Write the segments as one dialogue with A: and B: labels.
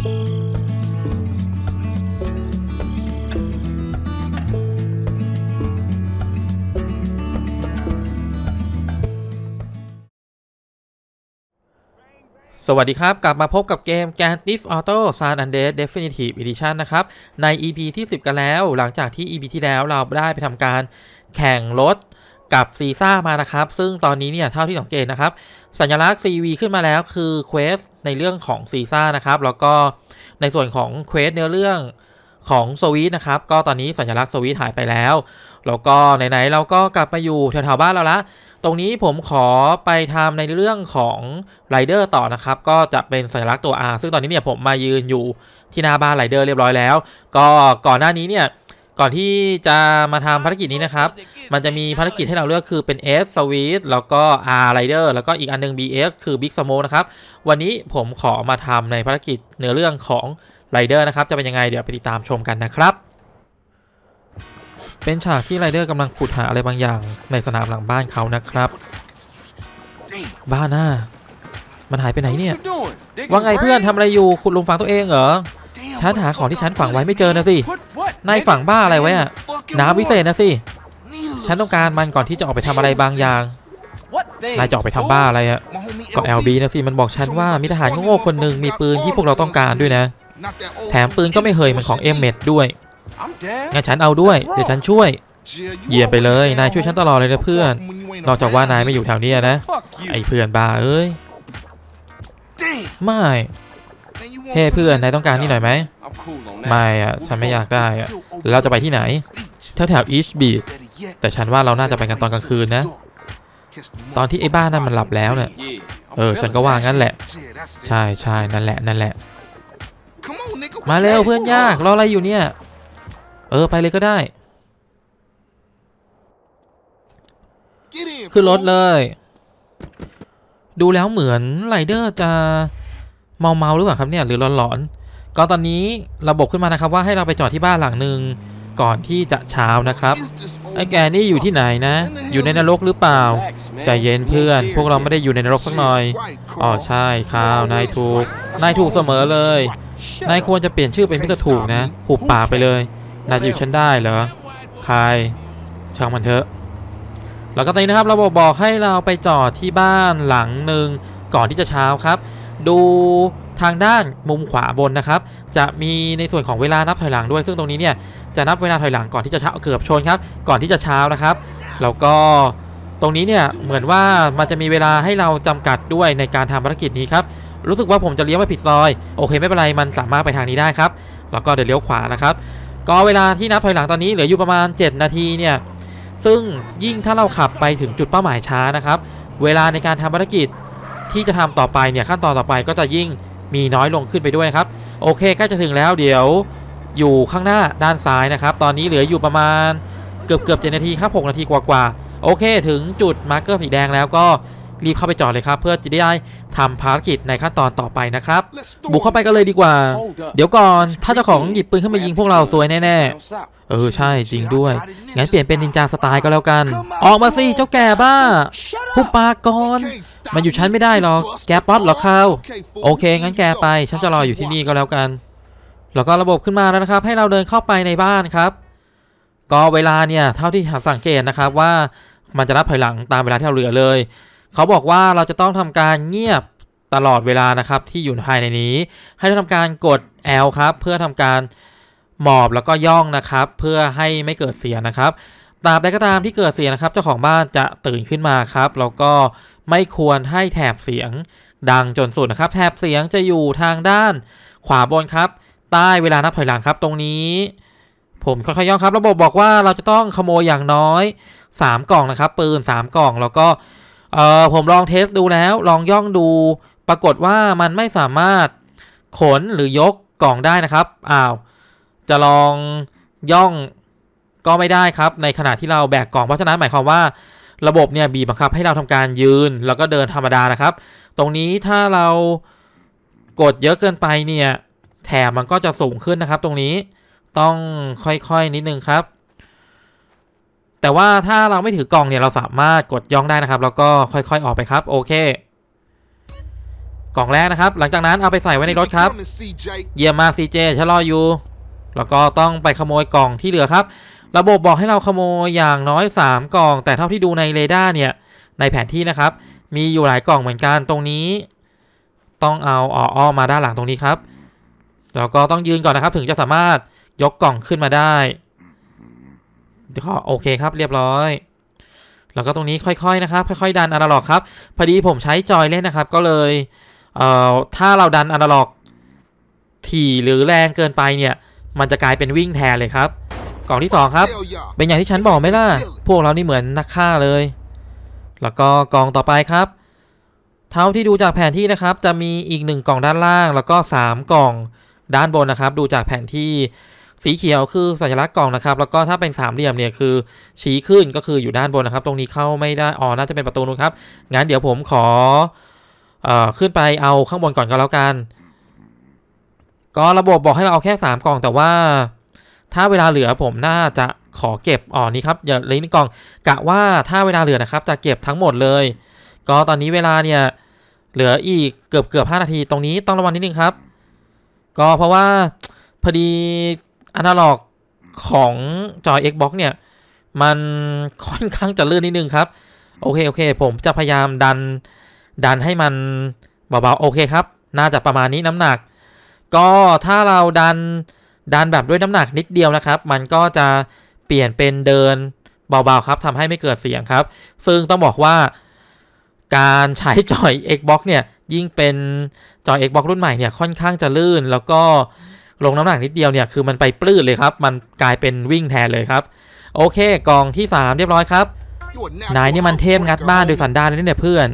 A: สวัสดีครับ กลับมาพบกับเกม g a n d i f Auto San Andreas Definitive Edition นะครับ ใน EP ที่ 10 กันแล้ว หลังจากที่ EP ที่แล้วเราได้ไปทำการแข่งรถ กับซีซ่ามานะครับ ซึ่งตอนนี้เนี่ยเท่าที่สังเกตนะครับ สัญลักษณ์ CV ขึ้นมาแล้วคือเควสในเรื่องของซีซ่านะครับ แล้วก็ในส่วนของเควสเนื้อเรื่องของสวีทนะครับ ก็ตอนนี้สัญลักษณ์สวีทหายไปแล้ว แล้วก็ไหนๆเราก็กลับมาอยู่แถวๆบ้านเราละ ตรงนี้ผมขอไปทำในเรื่องของไรเดอร์ต่อนะครับ ก็จะเป็นสัญลักษณ์ตัว R ซึ่งตอนนี้เนี่ยผมมายืนอยู่ที่หน้าบ้านไรเดอร์เรียบร้อยแล้ว ก็ก่อนหน้านี้เนี่ย ก่อนที่จะมาทำภารกิจนี้นะครับ มันจะมีภารกิจให้เราเลือกคือเป็น S s w i t แล้วก็ R Rider แล้วก็อีกอันหนึง BS คือ Big Smo นะครับ วันนี้ผมขอมาทำในภารกิจเนื้อเรื่องของ Rider นะครับ จะเป็นยังไงเดี๋ยวไปติดตามชมกันนะครับ เป็นฉากที่ไรเดอร์กำลังขุดหาอะไรบางอย่างในสนามหลังบ้านเขานะครับ บ้านหน้า มันหายไปไหนเนี่ย ว่าไงเพื่อนทำอะไรอยู่ขุดลุมฝังตัวเองเหรอ ฉันหาของที่ฉันฝังไว้ไม่เจอนะสิ นายฝังบ้าอะไรไว้อะน้ำวิเศษนะสิ ฉันต้องการมันก่อนที่จะออกไปทำอะไรบางอย่าง นายจะออกไปทำบ้าอะไรอะก็ LB นะสิ มันบอกฉันว่ามีทหารโง่ๆคนหนึ่งมีปืนที่พวกเราต้องการด้วยนะ แถมปืนก็ไม่เคยมือนของเอ็มเมดด้วย งั้นฉันเอาด้วย เดี๋ยวฉันช่วย เยี่ยมไปเลย นายช่วยฉันตลอดเลยนะเพื่อน นอกจากว่านายไม่อยู่แถวนี้นะ ไอ้เพื่อนบ้าเอ้ย ไม่ เฮ้เพื่อนนายต้องการนี่หน่อยไหมไม่อะฉันไม่อยากได้อะแล้วเราจะไปที่ไหนแถวแถวอีชบีชแต่ฉันว่าเราน่าจะไปกันตอนกลางคืนนะ ตอนที่ไอ้บ้านนั่นมันหลับแล้วเนี่ยเออ ฉันก็ว่างั้นแหละ ใช่ใช่นั่นแหละนั่นแหละ มาเร็วเพื่อนยากรออะไรอยู่เนี่ย เออไปเลยก็ได้ ขึ้นรถเลย ดูแล้วเหมือนไรเดอร์จะ เมาเมาหรือเปล่าครับเนี่ยหรือหลอนๆก็ตอนนี้ระบบขึ้นมานะครับว่าให้เราไปจอดที่บ้านหลังหนึ่งก่อนที่จะเช้านะครับไอ้แกนี่อยู่ที่ไหนนะ อยู่ในนรกหรือเปล่าใจเย็นเพื่อน พวกเราไม่ได้อยู่ในนรกสักหน่อยอ๋อใช่ข้าวนายถูก นายถูกเสมอเลย นายควรจะเปลี่ยนชื่อเป็นพิจถูกนะหุบปากไปเลยนายจะอยู่ฉันได้เหรอใครช่างมันเถอะ แล้วก็ตอนนี้นะครับ เราบอกบอกให้เราไปจอดที่บ้านหลังหนึ่งก่อนที่จะเช้าครับ ดูทางด้านมุมขวาบนนะครับ จะมีในส่วนของเวลานับถอยหลังด้วย ซึ่งตรงนี้เนี่ยจะนับเวลาถอยหลังก่อนที่จะเช้าเกือบชนครับ ก่อนที่จะเช้านะครับ แล้วก็ตรงนี้เนี่ยเหมือนว่ามันจะมีเวลาให้เราจำกัดด้วยในการทำภารกิจนี้ครับ รู้สึกว่าผมจะเลี้ยวไปผิดซอย โอเคไม่เป็นไรมันสามารถไปทางนี้ได้ครับ แล้วก็เดี๋ยวเลี้ยวขวานะครับ ก็เวลาที่นับถอยหลังตอนนี้เหลืออยู่ประมาณ 7 นาทีเนี่ย ซึ่งยิ่งถ้าเราขับไปถึงจุดเป้าหมายช้านะครับ เวลาในการทำภารกิจ ที่จะทำต่อไปเนี่ยขั้นตอนต่อไปก็จะยิ่งมีน้อยลงขึ้นไปด้วยนะครับ โอเคใกล้จะถึงแล้วเดี๋ยวอยู่ข้างหน้าด้านซ้ายนะครับ ตอนนี้เหลืออยู่ประมาณเกือบเกือบเจ็ดนาทีครับหกนาทีกว่าๆโอเค ถึงจุดมาร์กเกอร์สีแดงแล้วก็ รีบเข้าไปจอดเลยครับ เพื่อจะได้ทำภารกิจในขั้นตอนต่อไปนะครับ บุกเข้าไปกันเลยดีกว่า เดี๋ยวก่อนถ้าเจ้าของหยิบปืนขึ้นมายิงพวกเราซวยแน่ๆเออใช่จริงด้วย งั้นเปลี่ยนเป็นนินจาสไตล์ก็แล้วกัน ออกมาสิเจ้าแก่บ้าหุบปากก่อนมันอยู่ชั้นไม่ได้หรอกแกป๊อตเหรอข้าวโอเค งั้นแกไปฉันจะรออยู่ที่นี่ก็แล้วกันแล้วก็ระบบขึ้นมาแล้วนะครับ ให้เราเดินเข้าไปในบ้านครับ ก็เวลาเนี่ยเท่าที่สังเกตนะครับว่ามันจะนับถอยหลังตามเวลาที่เราเหลือเลย เขาบอกว่าเราจะต้องทำการเงียบตลอดเวลานะครับที่อยู่ภายในนี้ ให้ทำการกด L ครับเพื่อทำการหมอบแล้วก็ย่องนะครับ เพื่อให้ไม่เกิดเสียงนะครับตราบใดก็ตามที่เกิดเสียงนะครับเจ้าของบ้านจะตื่นขึ้นมาครับแล้วก็ไม่ควรให้แถบเสียงดังจนสุดนะครับ แถบเสียงจะอยู่ทางด้านขวาบนครับ ใต้เวลานับถอยหลังครับตรงนี้ ผมค่อยๆย่องครับ ระบบบอกว่าเราจะต้องขโมยอย่างน้อย 3 กล่องนะครับ ปืน 3 กล่องแล้วก็ เออผมลองเทสดูแล้วลองย่องดู ปรากฏว่ามันไม่สามารถขนหรือยกกล่องได้นะครับอ้าวจะลองย่องก็ไม่ได้ครับ ในขณะที่เราแบกกล่องเพราะฉะนั้นหมายความว่าระบบเนี่ยบีบบังคับให้เราทำการยืนแล้วก็เดินธรรมดานะครับ ตรงนี้ถ้าเรากดเยอะเกินไปเนี่ยแถบมันก็จะสูงขึ้นนะครับ ตรงนี้ต้องค่อยๆนิดนึงครับ แต่ว่าถ้าเราไม่ถือกล่องเนี่ยเราสามารถกดย่องได้นะครับ แล้วก็ค่อยๆออกไปครับ โอเค กล่องแรกนะครับ หลังจากนั้นเอาไปใส่ไว้ในรถครับ เยี่ยมมากซีเจฉันรออยู่ แล้วก็ต้องไปขโมยกล่องที่เหลือครับ ระบบบอกให้เราขโมยอย่างน้อย 3 กล่อง แต่เท่าที่ดูในเรดาร์เนี่ย ในแผนที่นะครับ มีอยู่หลายกล่องเหมือนกันตรงนี้ ต้องเอาอ่ออ้อมมาด้านหลังตรงนี้ครับ แล้วก็ต้องยืนก่อนนะครับ ถึงจะสามารถยกกล่องขึ้นมาได้ เดี๋ยวขอโอเคครับเรียบร้อยแล้วก็ตรงนี้ค่อยๆนะครับ ค่อยๆ ดันอนาล็อกครับพอดีผมใช้จอยเล่นนะครับ ก็เลยเอ่อถ้าเราดันอนาล็อกถี่หรือแรงเกินไปเนี่ย มันจะกลายเป็นวิ่งแทนเลยครับ กล่องที่สองครับ เป็นอย่างที่ฉันบอกไหมล่ะ พวกเรานี่เหมือนนักฆ่าเลย แล้วก็กล่องต่อไปครับ เท่าที่ดูจากแผนที่นะครับ จะมีอีกหนึ่งกล่องด้านล่าง แล้วก็สามกล่องด้านบนนะครับ ดูจากแผนที่ สีเขียวคือสัญลักษณ์กล่องนะครับ แล้วก็ถ้าเป็นสามเหลี่ยมเนี่ยคือชี้ขึ้นก็คืออยู่ด้านบนนะครับ ตรงนี้เข้าไม่ได้อ๋อน่าจะเป็นประตูนู้นครับงั้นเดี๋ยวผมขอเอ่อขึ้นไปเอาข้างบนก่อนก็แล้วกัน ก็ระบบบอกให้เราเอาแค่สามกล่องแต่ว่าถ้าเวลาเหลือผมน่าจะขอเก็บอ๋อนี่ครับอย่าเลยนี่กล่องกะว่าถ้าเวลาเหลือนะครับจะเก็บทั้งหมดเลย ก็ตอนนี้เวลาเนี่ยเหลืออีกเกือบเกือบห้านาทีตรงนี้ต้องระวังนิดนึงครับ ก็เพราะว่าพอดี อนาล็อกของจอ Xbox เนี่ย มันค่อนข้างจะลื่นนิดนึงครับ โอเค โอเค ผมจะพยายามดัน ดันให้มันเบาๆ โอเคครับ น่าจะประมาณนี้น้ำหนัก ก็ถ้าเราดัน ดันแบบด้วยน้ำหนักนิดเดียวนะครับ มันก็จะเปลี่ยนเป็นเดินเบาๆ ครับทำให้ไม่เกิดเสียงครับ ซึ่งต้องบอกว่าการใช้จอย Xbox เนี่ย ยิ่งเป็นจอย Xbox รุ่นใหม่เนี่ย ค่อนข้างจะลื่นแล้วก็ ลงน้ำหนักนิดเดียวเนี่ยคือมันไปปลื้ดเลยครับ มันกลายเป็นวิ่งแทนเลยครับ โอเคกล่องที่ 3 เรียบร้อยครับ
B: You a natural
A: นายนี่มันเทพงัด
B: houseworker,
A: บ้านโดย
B: homie.
A: สันดานเลยเนี่ยเพื่อน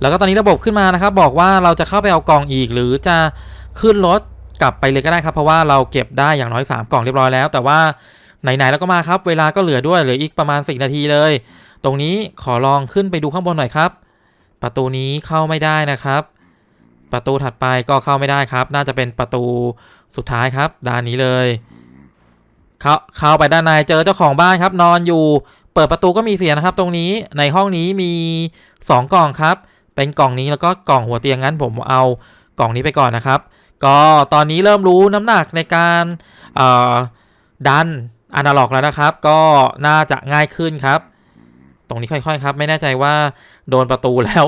A: แล้วก็ตอนนี้ระบบขึ้นมานะครับ บอกว่าเราจะเข้าไปเอากล่องอีก หรือจะขึ้นรถกลับไปเลยก็ได้ครับ เพราะว่าเราเก็บได้อย่างน้อย 3 กล่องเรียบร้อยแล้ว แต่ว่าไหนๆแล้วก็มาครับ เวลาก็เหลือด้วยเหลืออีกประมาณ10นาทีเลย ตรงนี้ขอลองขึ้นไปดูข้างบนหน่อยครับ ประตูนี้เข้าไม่ได้นะครับ ประตูถัดไปก็เข้าไม่ได้ครับ น่าจะเป็นประตู สุดท้ายครับด้านนี้เลย เข้าเข้าไปด้านในเจอเจ้าของบ้านครับ นอนอยู่ เปิดประตูก็มีเสียงนะครับ ตรงนี้ในห้องนี้มี 2 กล่องครับ เป็นกล่องนี้แล้วก็กล่องหัวเตียงงั้นผมเอากล่องนี้ไปก่อนนะครับ ก็ตอนนี้เริ่มรู้น้ำหนักในการดันอนาล็อกแล้วนะครับ ก็น่าจะง่ายขึ้นครับ ตรงนี้ค่อย ๆ ครับ ไม่แน่ใจว่าโดนประตูแล้ว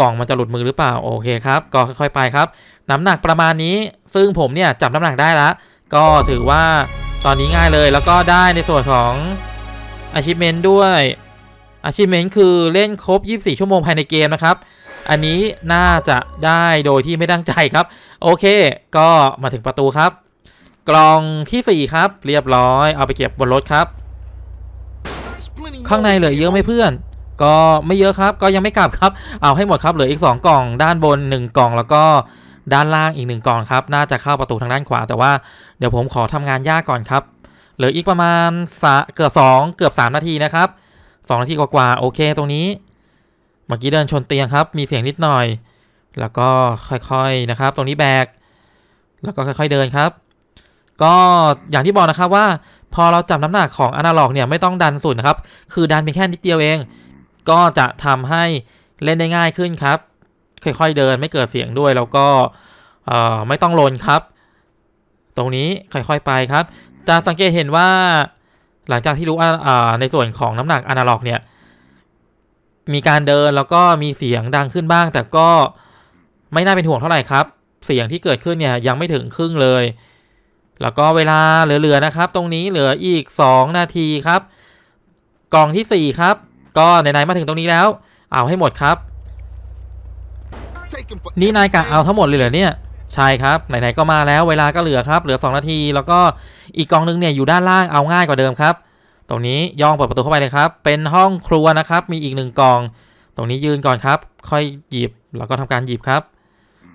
A: กล่องมันจะหลุดมือหรือเปล่า โอเคครับ ก็ค่อย ๆ ไปครับ น้ำหนักประมาณนี้ ซึ่งผมเนี่ยจับน้ำหนักได้แล้วก็ถือว่าตอนนี้ง่ายเลย แล้วก็ได้ในส่วนของ achievement ด้วย achievement คือเล่นครบ 24 ชั่วโมงภายในเกมนะครับ อันนี้น่าจะได้โดยที่ไม่ตั้งใจครับ โอเค ก็มาถึงประตูครับ กล่องทีสี่4 ครับ เรียบร้อย เอาไปเก็บบนรถครับ ข้างในเหลือเยอะไหมเพื่อน ก็ไม่เยอะครับ ก็ยังไม่กลับครับ เอาให้หมดครับ เหลืออีก 2 กล่อง ด้านบน 1 กล่อง แล้วก็ด้านล่างอีก 1 กล่องครับ น่าจะเข้าประตูทางด้านขวา แต่ว่าเดี๋ยวผมขอทำงานยากก่อนครับ เหลืออีกประมาณเกือบ2 เกือบ 3 นาทีนะครับ 2 นาทีกว่าๆ โอเค ตรงนี้ เมื่อกี้เดินชนเตียงครับ มีเสียงนิดหน่อย แล้วก็ค่อยๆ นะครับ ตรงนี้แบก แล้วก็ค่อยๆ เดินครับ ก็อย่างที่บอกนะครับว่า พอเราจับน้ำหนักของอนาล็อกเนี่ยไม่ต้องดันสุดนะครับ คือดันเพียงแค่นิดเดียวเอง ก็จะทำให้เล่นได้ง่ายขึ้นครับ ค่อยๆเดินไม่เกิดเสียงด้วยแล้วก็ไม่ต้องลนครับ ตรงนี้ค่อยๆไปครับ จะสังเกตเห็นว่าหลังจากที่รู้ว่าในส่วนของน้ำหนักอนาล็อกเนี่ยมีการเดินแล้วก็มีเสียงดังขึ้นบ้าง แต่ก็ไม่น่าเป็นห่วงเท่าไหร่ครับ เสียงที่เกิดขึ้นเนี่ยยังไม่ถึงครึ่งเลย แล้วก็เวลาเหลือๆนะครับ ตรงนี้เหลืออีก 2 นาทีครับ กล่องทีสี่ 4 ครับ ก็ไหนๆมาถึงตรงนี้แล้ว เอาให้หมดครับ นี่นายกะเอาทั้งหมดเลยเหรอเนี่ยใช่ครับไหนๆก็มาแล้วเวลาก็เหลือครับ เหลือ 2 นาที แล้วก็อีกกล่องนึงเนี่ยอยู่ด้านล่างเอาง่ายกว่าเดิมครับ ตรงนี้ย่องเปิดประตูเข้าไปเลยครับ เป็นห้องครัวนะครับ มีอีกหนึ่งกล่อง ตรงนี้ยืนก่อนครับ ค่อยหยิบแล้วก็ทำการหยิบครับ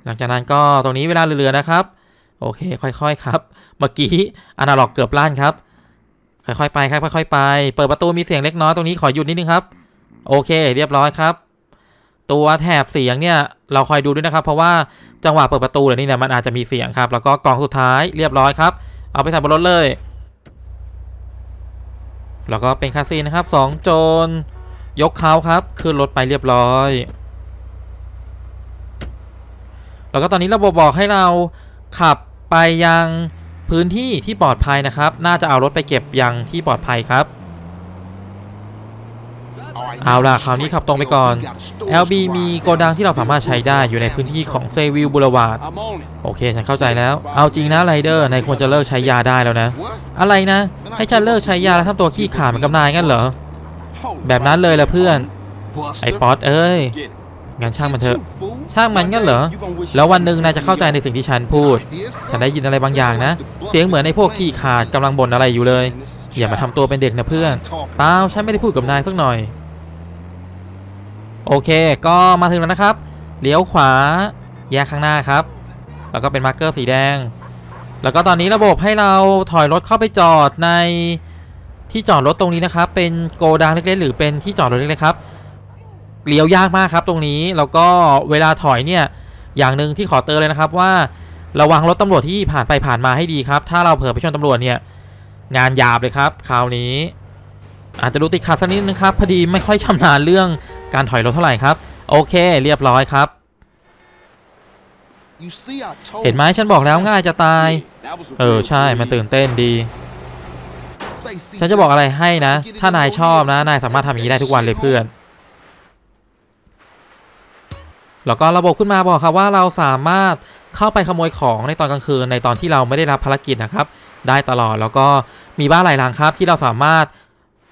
A: หลังจากนั้นก็ตรงนี้เวลาเหลือๆนะครับ โอเค ค่อยๆ ครับ เมื่อกี้อนาล็อกเกือบลั่นครับ ค่อยๆ ไปครับ ค่อยๆ ไป เปิดประตูมีเสียงเล็กน้อยตรงนี้ขอหยุดนิดนึงครับ โอเค เรียบร้อยครับ ตัวแถบเสียงเนี่ยเราคอยดูด้วยนะครับ เพราะว่าจังหวะเปิดประตูเนี่ยเนี่ยมันอาจจะมีเสียงครับ แล้วก็กล่องสุดท้ายเรียบร้อยครับ เอาไปใส่บนรถเลย แล้วก็เป็นคาซีนนะครับสองโจรยกเขาครับขึ้นรถไปเรียบร้อย แล้วก็ตอนนี้ระบบบอกให้เราขับ ไปยังพื้นที่ที่ปลอดภัยนะครับ น่าจะเอารถไปเก็บยังที่ปลอดภัยครับ เอาล่ะคราวนี้ขับตรงไปก่อน
B: LB
A: มีโกดังที่เราสามารถใช้ได้อยู่ในพื้นที่ของเซวิลบูรวาดโอเคฉันเข้าใจแล้ว เอาจริงนะไรเดอร์นายควรจะเลิกใช้ยาได้แล้วนะ อะไรนะ ให้ฉันเลิกใช้ยาแล้วทำตัวขี้ขาดเหมือนกับนายงั้นเหรอ แบบนั้นเลยละเพื่อน ไอ้ป๊อตเอ้ย งั้นช่างมันเถอะ ช่างมันงั้นเหรอ แล้ววันหนึ่งนายจะเข้าใจในสิ่งที่ฉันพูด ฉันได้ยินอะไรบางอย่างนะ เสียงเหมือนในพวกขี้ขาดกำลังบ่นอะไรอยู่เลย อย่ามาทำตัวเป็นเด็กนะเพื่อน เปล่า ฉันไม่ได้พูดกับนายสักหน่อย โอเค ก็มาถึงแล้วนะครับ เลี้ยวขวา แยกข้างหน้าครับ แล้วก็เป็นมาร์กเกอร์สีแดง แล้วก็ตอนนี้ระบบให้เราถอยรถเข้าไปจอดในที่จอดรถตรงนี้นะครับ เป็นโกดังเล็กๆ หรือเป็นที่จอดรถเล็กๆครับ เลี้ยวยากมากครับตรงนี้แล้วก็เวลาถอยเนี่ยอย่างหนึ่งที่ขอเตือนเลยนะครับว่าระวังรถตำรวจที่ผ่านไปผ่านมาให้ดีครับ ถ้าเราเผลอไปชนตำรวจเนี่ยงานหยาบเลยครับ คราวนี้ อาจจะดูติดขัดสักนิดนึงครับพอดีไม่ค่อยชำนาญเรื่องการถอยรถเท่าไหร่ครับ โอเค เรียบร้อยครับ เห็นไหมฉันบอกแล้วง่ายจะตาย เออใช่มันตื่นเต้นดี ฉันจะบอกอะไรให้นะ ถ้านายชอบนะ นายสามารถทำอย่างนี้ได้ทุกวันเลยเพื่อน แล้วก็ระบบขึ้นมาบอกครับว่าเราสามารถเข้าไปขโมยของในตอนกลางคืนในตอนที่เราไม่ได้รับภารกิจนะครับ ได้ตลอดแล้วก็มีบ้านหลายหลังครับ ที่เราสามารถ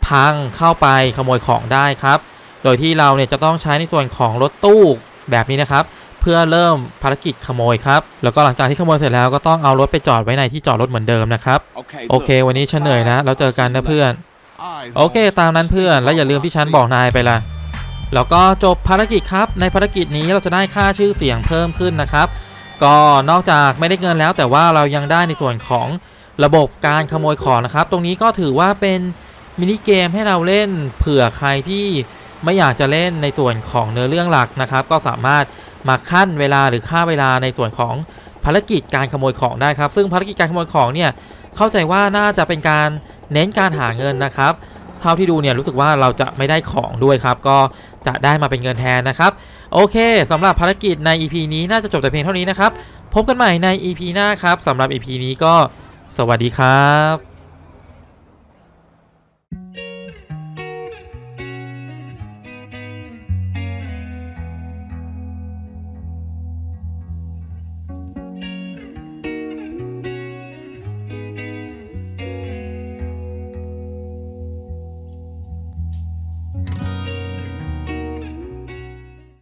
A: พังเข้าไปขโมยของได้ครับ โดยที่เราเนี่ยจะต้องใช้ในส่วนของรถตู้แบบนี้นะครับ เพื่อเริ่มภารกิจขโมยครับ แล้วก็หลังจากที่ขโมยเสร็จแล้วก็ต้องเอารถไปจอดไว้ในที่จอดรถเหมือนเดิมนะครับ
C: Okay.
A: โอเค วันนี้ฉันเหนื่อยนะ แล้วเจอกันนะเพื่อน
B: Alright,
A: โอเค ตามนั้นเพื่อน แล้วอย่าลืมที่ฉันบอกนายไปละ แล้วก็จบภารกิจครับ ในภารกิจนี้เราจะได้ค่าชื่อเสียงเพิ่มขึ้นนะครับ ก็นอกจากไม่ได้เงินแล้ว แต่ว่าเรายังได้ในส่วนของระบบการขโมยของนะครับ ตรงนี้ก็ถือว่าเป็นมินิเกมให้เราเล่นเผื่อใครที่ไม่อยากจะเล่นในส่วนของเนื้อเรื่องหลักนะครับ ก็สามารถมาขั้นเวลาหรือค่าเวลาในส่วนของภารกิจการขโมยของได้ครับ ซึ่งภารกิจการขโมยของเนี่ยเข้าใจว่าน่าจะเป็นการเน้นการหาเงินนะครับ ท่าที่ดูเนี่ยรู้สึกว่าเราจะไม่ได้ของด้วยครับ ก็จะได้มาเป็นเงินแทนนะครับ โอเคสำหรับภารกิจใน EP นี้น่าจะจบแต่เพียงเท่านี้นะครับ พบกันใหม่ใน EP หน้าครับสำหรับ EP นี้ก็สวัสดีครับ